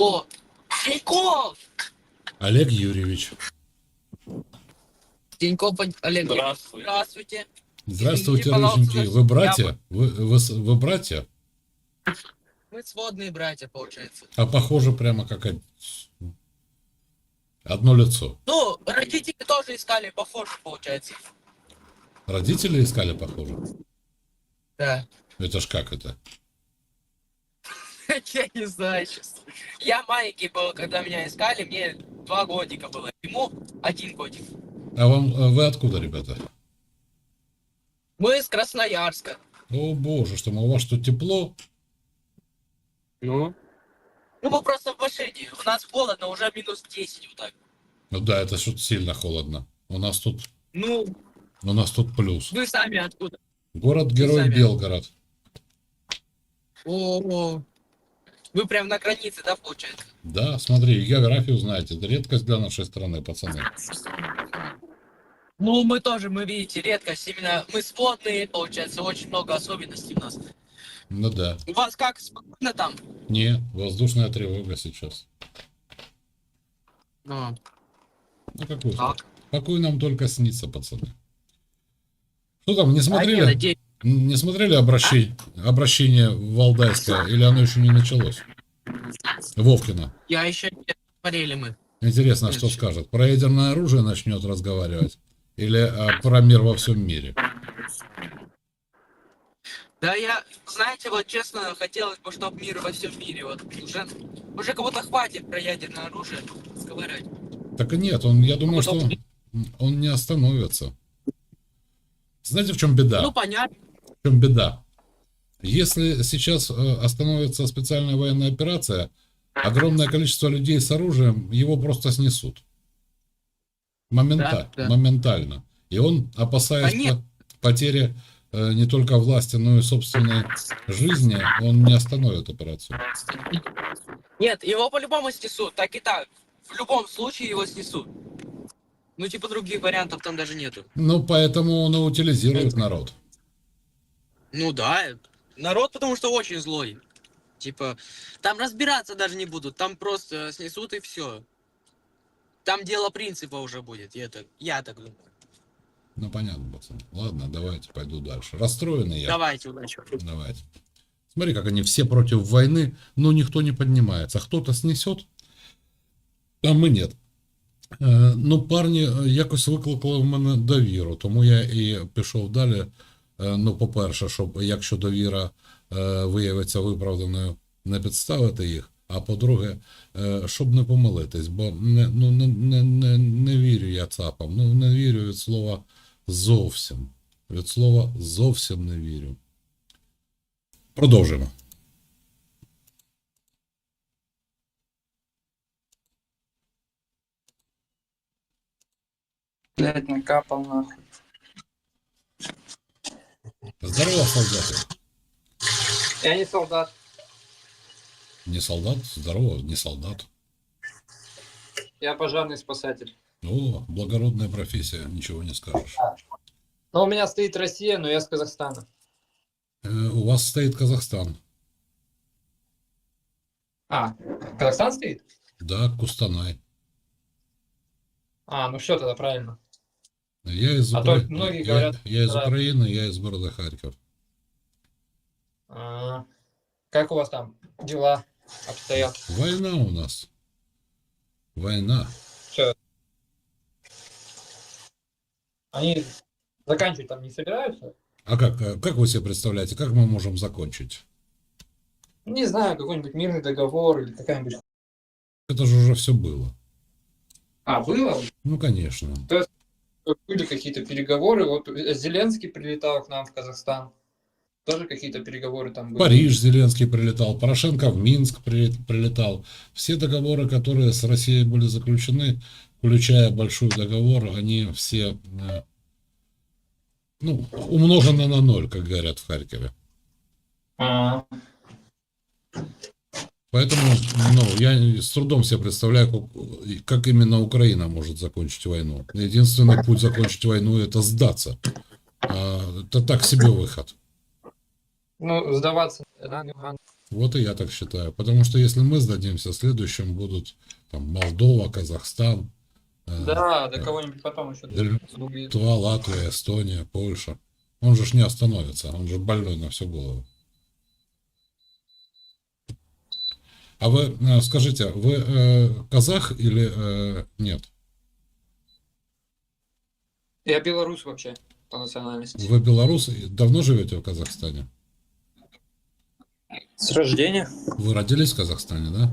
О, Тиньков! Олег Юрьевич. Тиньков Олег. Здравствуй. Здравствуйте. Здравствуйте, рыженькие. Вы братья? Вы, вы, вы братья? Мы сводные братья, получается. А похоже прямо как од- одно лицо. Ну, родители тоже искали похоже, получается. Родители искали похоже. Да. Это ж как это? Я не знаю, честно. Я маленький был, когда меня искали, мне два годика было. Ему один годик. А вам э, вы откуда, ребята? Мы из Красноярска. О боже, что мы, у вас тут тепло? Ну, Ну, мы просто в машине. У нас холодно, уже минус 10 вот так. Ну да, это что-то сильно холодно. У нас тут, Ну, у нас тут плюс. вы сами откуда? Город-герой. Белгород. О, вы прям на границе, да, получается? Да, смотри, географию знаете. Это редкость для нашей страны, пацаны. Ну, мы тоже, мы видите, редкость. Именно мы сводные, получается, очень много особенностей у нас. Ну да. У вас как, спокойно там? Не, воздушная тревога сейчас. Ну, Ну какой? так. Какой нам только снится, пацаны. Что там, не А, смотрели? не, надеюсь. Не смотрели обращение, обращение Валдайское, или оно еще не началось? Вовкина. Я еще не смотрели мы. Интересно, что Нет. скажет. Про ядерное оружие начнет разговаривать? Или а, про мир во всем мире? Да я, знаете, вот честно, хотелось бы, чтобы мир во всем мире, вот уже, уже как будто хватит про ядерное оружие разговаривать. Так и нет, он, я думаю, что он не остановится. Знаете, в чем беда? Ну, понятно. В чем беда? Если сейчас э, остановится специальная военная операция, огромное количество людей с оружием его просто снесут. Момента- Да, да. Моментально. И он, опасаясь А по- потери э, не только власти, но и собственной жизни, он не остановит операцию. Нет, его по-любому снесут, так и так. В любом случае его снесут. Ну, типа, других вариантов там даже нету. Ну, поэтому он и утилизирует народ. Ну да, народ потому что очень злой. Типа, там разбираться даже не будут, там просто снесут и все. Там дело принципа уже будет, я так, я так думаю. Ну, понятно, пацан. Ладно, давайте пойду дальше. Расстроенный я. Давайте, удачи. Давайте. Смотри, как они все против войны, но никто не поднимается. Кто-то снесет, а ми нет. Е, Ну, парні е, якось викликали в мене довіру, тому я і пішов далі. Е, Ну, по-перше, щоб якщо довіра е, виявиться виправданою, не підставити їх. А по-друге, е, щоб не помилитись, бо не, ну, не, не, не, не вірю я цапам. Ну, не вірю від слова зовсім. Від слова зовсім не вірю. Продовжимо. Блять, накапал нахуй. Здорово, солдаты. Я не солдат. Не солдат? Здорово, не солдат. Я пожарный спасатель. О, благородная профессия, ничего не скажешь. Но у меня стоит Россия, но я с Казахстана. Э, у вас стоит Казахстан. А, Казахстан стоит? Да, Кустанай. А, ну все тогда правильно. Я из, А то Укра- многие я- говорят, я, из да. Украины, я из города Харьков. А, как у вас там дела обстоят? Война у нас. Война. Они заканчивать там не собираются? А как, э, как вы себе представляете, как мы можем закончить? Не знаю, какой-нибудь мирный договор или какая-нибудь... Это же уже все было. А, было? Ну, конечно. Были какие-то переговоры. Вот Зеленский прилетал к нам в Казахстан. Тоже какие-то переговоры там были. Париж Зеленский прилетал, Порошенко в Минск при- прилетал. Все договоры, которые с Россией были заключены, включая большой договор, они все э, ну, умножены на ноль, как говорят в Харькове. А, Поэтому ну, я с трудом себе представляю, как, как именно Украина может закончить войну. Единственный путь закончить войну это сдаться. А, это так себе выход. ну, сдаваться. да? Вот и я так считаю. Потому что если мы сдадимся, следующим будут там Молдова, Казахстан, э, Да, до кого-нибудь потом еще. Литва, Латвия, Эстония, Польша. Он же ж не остановится, он же больной на всю голову. А вы э, скажите, вы э, казах или э, нет? Я белорус вообще по национальности. Вы белорус и давно живете в Казахстане? С рождения? Вы родились в Казахстане, да?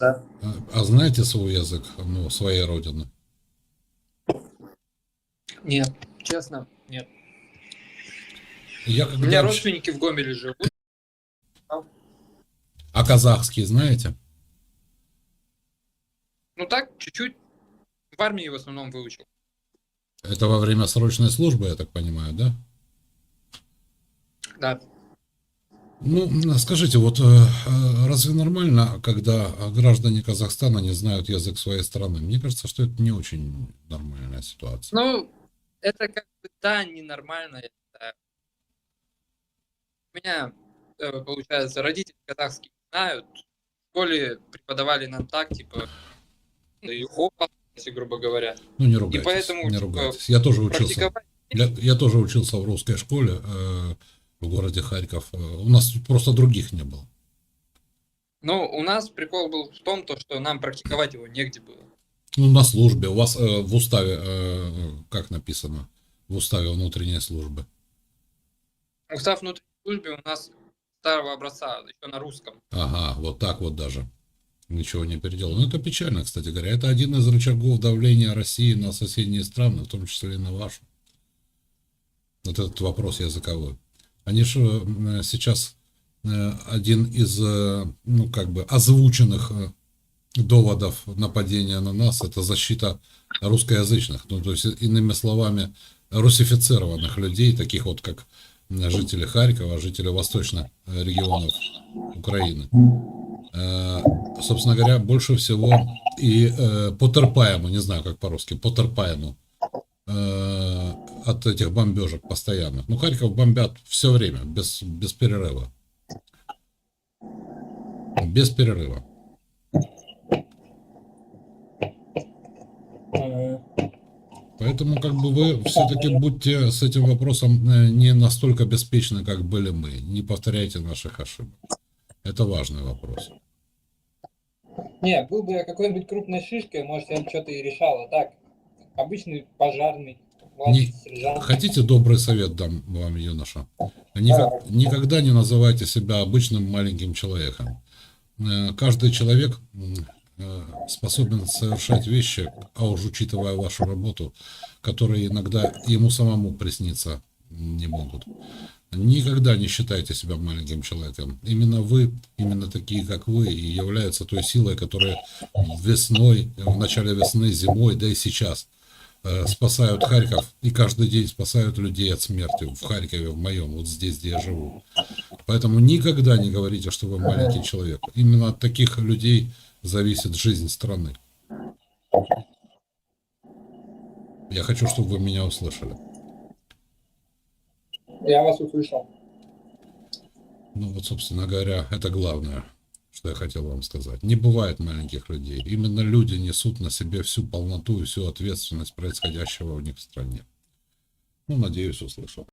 Да. А, а знаете свой язык, ну, своей родины? Нет, честно, нет. Я У меня родственники в Гомеле живут. А казахский знаете? Ну так, чуть-чуть. В армии в основном выучил. Это во время срочной службы, я так понимаю, да? Да. Ну, скажите, вот э, э, разве нормально, когда граждане Казахстана не знают язык своей страны? Мне кажется, что это не очень нормальная ситуация. Ну, это как бы, да, ненормально. считаю. У меня, э, получается, родители казахские знают. В школе преподавали нам так, типа, да и хопа, если грубо говоря. Ну, не ругайтесь, поэтому, не типа, ругайтесь. Я тоже учился. Я, я тоже учился в русской школе э, в городе Харьков. Э, У нас просто других не было. Но у нас прикол был в том, то, что нам практиковать его негде было. Ну, на службе. У вас э, в уставе, э, как написано, в уставе внутренней службы. Устав внутренней службы у нас старого образца, еще на русском. Ага, вот так вот даже. Ничего не переделал. Ну, это печально, кстати говоря. Это один из рычагов давления России на соседние страны, в том числе и на вашу. Вот этот вопрос языковой. Они же э, сейчас э, один из, э, ну, как бы, озвученных доводов нападения на нас, это защита русскоязычных. Ну, то есть, иными словами, русифицированных людей, таких вот, как жители Харькова, жители восточных э, регионов Украины. Э, собственно говоря, больше всего и э, потерпаемо, не знаю, как по-русски, потерпаемо от этих бомбежек постоянных. Ну, Харьков бомбят все время, без, без перерыва. Без перерыва. Поэтому как бы вы все-таки будьте с этим вопросом э, не настолько беспечны, как были мы. Не повторяйте наших ошибок. Это важный вопрос. Не, был бы я какой-нибудь крупной шишкой, может, я бы что-то и решал. А так, обычный пожарный, Не-. Хотите добрый совет дам вам, юноша? Ника- никогда не называйте себя обычным маленьким человеком. Э, Каждый человек способен совершать вещи, а уж учитывая вашу работу, которые иногда ему самому присниться не могут. Никогда не считайте себя маленьким человеком. Именно вы, именно такие, как вы, и являются той силой, которая весной, в начале весны, зимой, да и сейчас э, спасают Харьков и каждый день спасают людей от смерти в Харькове, в моем, вот здесь, где я живу. Поэтому никогда не говорите, что вы маленький человек. Именно от таких людей зависит жизнь страны. Я хочу, чтобы вы меня услышали. Я вас услышал. Ну вот, собственно говоря, это главное, что я хотел вам сказать. Не бывает маленьких людей. Именно люди несут на себе всю полноту и всю ответственность происходящего у них в стране. Ну, надеюсь, услышал.